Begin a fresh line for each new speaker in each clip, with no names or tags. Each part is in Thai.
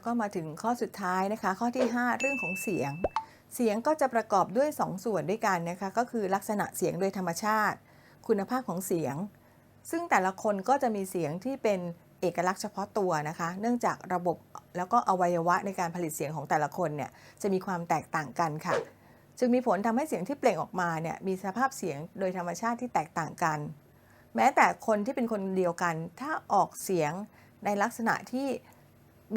แล้วก็มาถึงข้อสุดท้ายนะคะ ข้อที่ 5 เรื่องของเสียง เสียงก็จะประกอบด้วย 2 ส่วนด้วยกันนะคะ ก็คือลักษณะเสียงโดยธรรมชาติ คุณภาพของเสียง ซึ่งแต่ละคนก็จะมีเสียงที่เป็นเอกลักษณ์เฉพาะตัวนะคะ เนื่องจากระบบแล้วก็อวัยวะในการผลิตเสียงของแต่ละคนเนี่ยจะมีความแตกต่างกันค่ะ จึงมีผลทำให้เสียงที่เปล่งออกมาเนี่ยมีสภาพเสียงโดยธรรมชาติที่แตกต่างกัน แม้แต่คนที่เป็นคนเดียวกัน ถ้าออกเสียงในลักษณะที่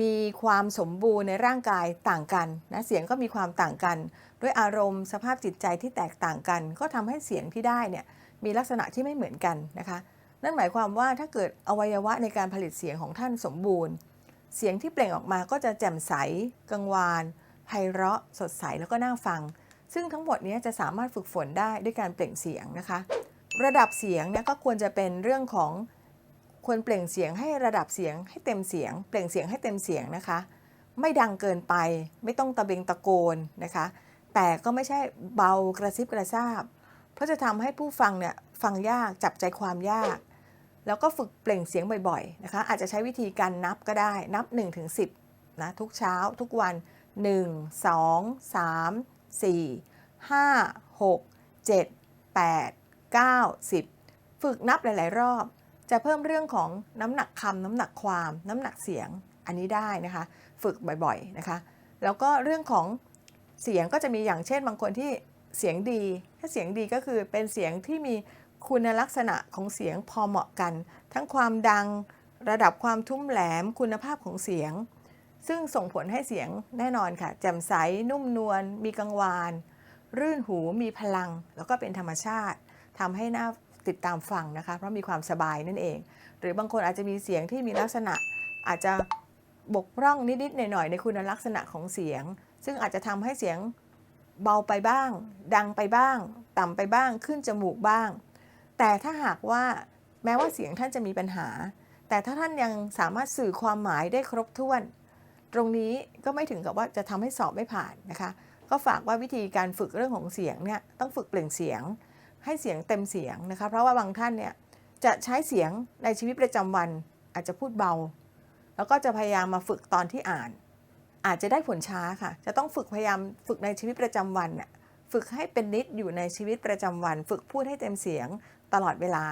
มีความสมบูรณ์ในร่างกายต่างกันนะเสียงก็มีความต่างกัน ด้วยอารมณ์สภาพจิตใจที่แตกต่างกัน ก็ทำให้เสียงที่ได้เนี่ยมีลักษณะที่ไม่เหมือนกันนะคะนั่นหมายความว่าถ้าเกิดอวัยวะในการผลิตเสียงของท่านสมบูรณ์ เสียงที่เปล่งออกมาก็จะแจ่มใส กังวานไพเราะ สดใสแล้วก็น่าฟัง ซึ่งทั้งหมดนี้จะสามารถฝึกฝนได้ด้วยการเปล่งเสียงนะคะ ระดับเสียงเนี่ยก็ควรจะเป็นเรื่องของ ควรเปล่งเสียงให้ระดับเสียงให้เต็มเสียง เปล่งเสียงให้เต็มเสียงนะคะ ไม่ดังเกินไป ไม่ต้องตะเบงตะโกนนะคะ แต่ก็ไม่ใช่เบากระซิบกระซาบ เพราะจะทำให้ผู้ฟังเนี่ยฟังยากจับใจความยาก แล้วก็ฝึกเปล่งเสียงบ่อยๆนะคะ อาจจะใช้วิธีการนับก็ได้นับ 1-10ถึง10นะทุกเช้าทุกวัน 1 2 3 4 5 6 7 8 9 10 ฝึกนับหลาย ๆ รอบ จะเพิ่มเรื่องของน้ำหนักคำน้ำหนักความ น้ำหนักเสียงอันนี้ได้นะคะ ฝึกบ่อยๆนะคะ แล้วก็เรื่องของเสียงก็จะมีอย่างเช่น บางคนที่เสียงดี ถ้าเสียงดีก็คือเป็นเสียงที่มีคุณลักษณะของเสียงพอเหมาะกัน ทั้งความดังระดับความทุ้มแหลมคุณภาพของเสียง ซึ่งส่งผลให้เสียงแน่นอนค่ะ แจ่มใส นุ่มนวลมีกังวาน รื่นหูมีพลัง แล้วก็เป็นธรรมชาติทำให้หน่า ติดตามฟังนะคะ เพราะมีความสบายนั่นเอง หรือบางคนอาจจะมีเสียงที่มีลักษณะอาจจะบกพร่องนิดๆหน่อยๆในคุณลักษณะของเสียง ซึ่งอาจจะทำให้เสียงเบาไปบ้าง ดังไปบ้าง ต่ำไปบ้างขึ้นจมูกบ้าง แต่ถ้าหากว่าแม้ว่าเสียงท่านจะมีปัญหา แต่ถ้าท่านยังสามารถสื่อความหมายได้ครบถ้วน ตรงนี้ก็ไม่ถึงกับว่าจะทำให้สอบไม่ผ่านนะคะ ก็ฝากว่าวิธีการฝึกเรื่องของเสียงเนี่ยต้องฝึกเปล่งเสียง ให้เสียงเต็มเสียงนะคะเพราะว่าบางท่านเนี่ยจะใช้เสียงในชีวิตประจำวันอาจจะพูดเบา แล้วก็จะพยายามมาฝึกตอนที่อ่าน อาจจะได้ผลช้าค่ะ จะต้องฝึกพยายามฝึกในชีวิตประจำวันน่ะฝึกให้เป็นนิดอยู่ในชีวิตประจำวัน ฝึกพูดให้เต็มเสียงตลอดเวลา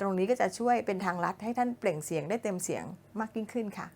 ตรงนี้ก็จะช่วยเป็นทางลัดให้ท่านเปล่งเสียงได้เต็มเสียงมากยิ่งขึ้นค่ะ